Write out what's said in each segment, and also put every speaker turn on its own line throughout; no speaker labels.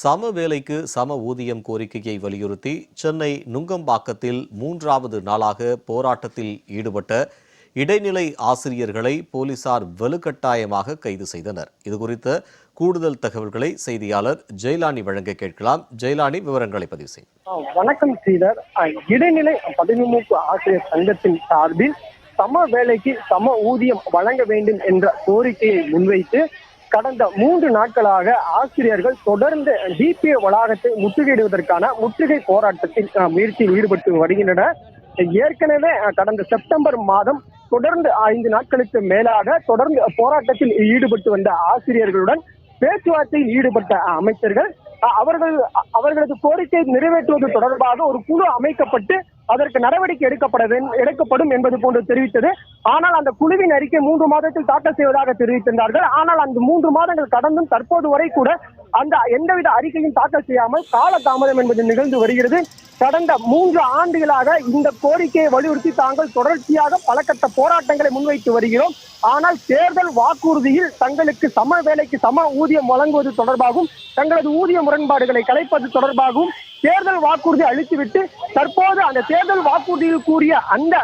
சம வேலைக்கு சம ஊதியம் கோரிக்கையை வலியுறுத்தி சென்னை நுங்கம்பாக்கத்தில் மூன்றாவது நாளாக போராட்டத்தில் ஈடுபட்ட இடைநிலை ஆசிரியர்களை போலீசார் வலுக்கட்டாயமாக கைது செய்தனர். இதுகுறித்த கூடுதல் தகவல்களை செய்தியாளர் ஜெயலானி வழங்க கேட்கலாம். ஜெயலானி விவரங்களை பதிவு செய்யும்
வணக்கம் ஸ்ரீதர் இடைநிலை பதவி ஆசிரியர் சங்கத்தின் சார்பில் சம வேலைக்கு சம ஊதியம் வழங்க வேண்டும் என்ற கோரிக்கையை முன்வைத்து கடந்த மூன்று நாட்களாக ஆசிரியர்கள் தொடர்ந்து டிபிஏ வளாகத்தை முற்றுகையிடுவதற்கான முற்றுகை போராட்டத்தில் முயற்சியில் ஈடுபட்டு வருகின்றனர். ஏற்கனவே கடந்த செப்டம்பர் மாதம் தொடர்ந்து ஐந்து நாட்களுக்கு மேலாக தொடர்ந்து போராட்டத்தில் ஈடுபட்டு வந்த ஆசிரியர்களுடன் பேச்சுவார்த்தையில் ஈடுபட்ட அமைச்சர்கள் அவர்கள் அவர்களது கோரிக்கை நிறைவேற்றுவது தொடர்பாக ஒரு குழு அமைக்கப்பட்டு அதற்கு நடவடிக்கை எடுக்கப்பட எடுக்கப்படும் என்பது போன்று தெரிவித்தது. ஆனால் அந்த குழுவின் அறிக்கை மூன்று மாதத்தில் தாக்கல் செய்வதாக தெரிவித்திருந்தார்கள். ஆனால் அந்த மூன்று மாதங்கள் கடந்தும் தற்போது வரை கூட அந்த எந்தவித அறிக்கையும் தாக்கல் செய்யாமல் கால தாமதம் என்பது நிகழ்ந்து வருகிறது. கடந்த மூன்று ஆண்டுகளாக இந்த கோரிக்கையை வலியுறுத்தி தாங்கள் தொடர்ச்சியாக பல கட்ட போராட்டங்களை முன்வைத்து வருகிறோம். ஆனால் தேர்தல் வாக்குறுதியில் தங்களுக்கு சம வேலைக்கு சம ஊதியம் வழங்குவது தொடர்பாகவும் தங்களது ஊதிய முரண்பாடுகளை கலைப்பது தொடர்பாகவும் தேர்தல் வாக்குறுதி அளித்துவிட்டு தற்போது அந்த தேர்தல் வாக்குறுதியில் கூறிய அந்த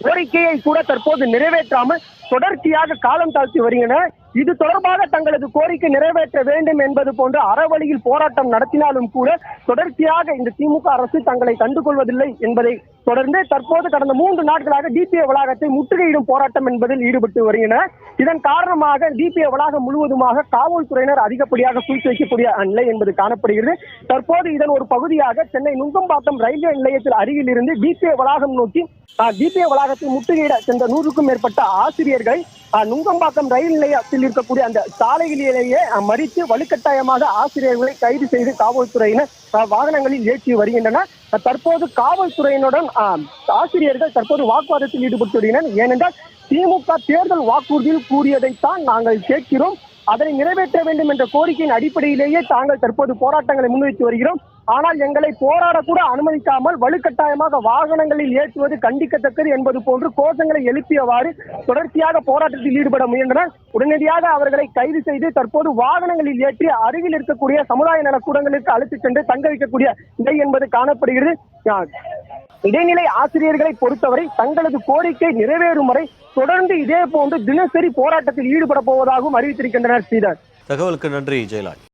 கோரிக்கையை கூட தற்போது நிறைவேற்றாமல் தொடர்ச்சியாக காலம் தாழ்த்தி வருகின்றனர். இது தொடர்பாக தங்களது கோரிக்கை நிறைவேற்ற வேண்டும் என்பது போன்ற அறவழியில் போராட்டம் நடத்தினாலும் கூட தொடர்ச்சியாக இந்த திமுக அரசு தங்களை கண்டுகொள்வதில்லை என்பதை தொடர்ந்து தற்போது கடந்த மூன்று நாட்களாக டிபிஏ வளாகத்தை முற்றுகையிடும் போராட்டம் என்பதில் ஈடுபட்டு வருகின்றனர். இதன் காரணமாக டிபிஏ வளாகம் முழுவதுமாக காவல்துறையினர் அதிகப்படியாக குறித்து வைக்கக்கூடிய நிலை என்பது காணப்படுகிறது. தற்போது இதன் ஒரு பகுதியாக சென்னை நுங்கம்பாக்கம் ரயில்வே நிலையத்தில் அருகில் இருந்து டிபிஏ வளாகம் நோக்கி டிபிஏ வளாகத்தை முற்றுகையிட சென்ற நூறுக்கும் மேற்பட்ட ஆசிரியர்களை நுங்கம்பாக்கம் ரயில் நிலையத்தில் இருக்கக்கூடிய அந்த சாலைகளிலேயே மறித்து வலுக்கட்டாயமாக ஆசிரியர்களை கைது செய்து காவல்துறையினர் வாகனங்களில் ஏற்றி வருகின்றனர். தற்போது காவல்துறையினுடன் ஆசிரியர்கள் தற்போது வாக்குவாதத்தில் ஈடுபட்டு ஏனென்றால் திமுக தேர்தல் வாக்குறுதியில் கூறியதைத்தான் நாங்கள் கேட்கிறோம். அதனை நிறைவேற்ற வேண்டும் என்ற கோரிக்கையின் அடிப்படையிலேயே தாங்கள் தற்போது போராட்டங்களை முன்வைத்து வருகிறோம். ஆனால் எங்களை போராடக்கூட அனுமதிக்காமல் வலுக்கட்டாயமாக வாகனங்களில் ஏற்றுவது கண்டிக்கத்தக்கது என்பது போன்று கோஷங்களை எழுப்பியவாறு தொடர்ச்சியாக போராட்டத்தில் ஈடுபட முயன்றனர். உடனடியாக அவர்களை கைது செய்து தற்போது வாகனங்களில் ஏற்றி அருகில் இருக்கக்கூடிய சமுதாய நலக்கூடங்களுக்கு அழைத்துச் சென்று தங்க வைக்கக்கூடிய நிலை என்பது காணப்படுகிறது. இடைநிலை ஆசிரியர்களை பொறுத்தவரை தங்களது கோரிக்கை நிறைவேறும் வரை தொடர்ந்து இதே போன்று தினசரி போராட்டத்தில் ஈடுபட போவதாகவும் அறிவித்திருக்கின்றனர் ஸ்ரீதர்.
தகவலுக்கு நன்றி ஜெயலானி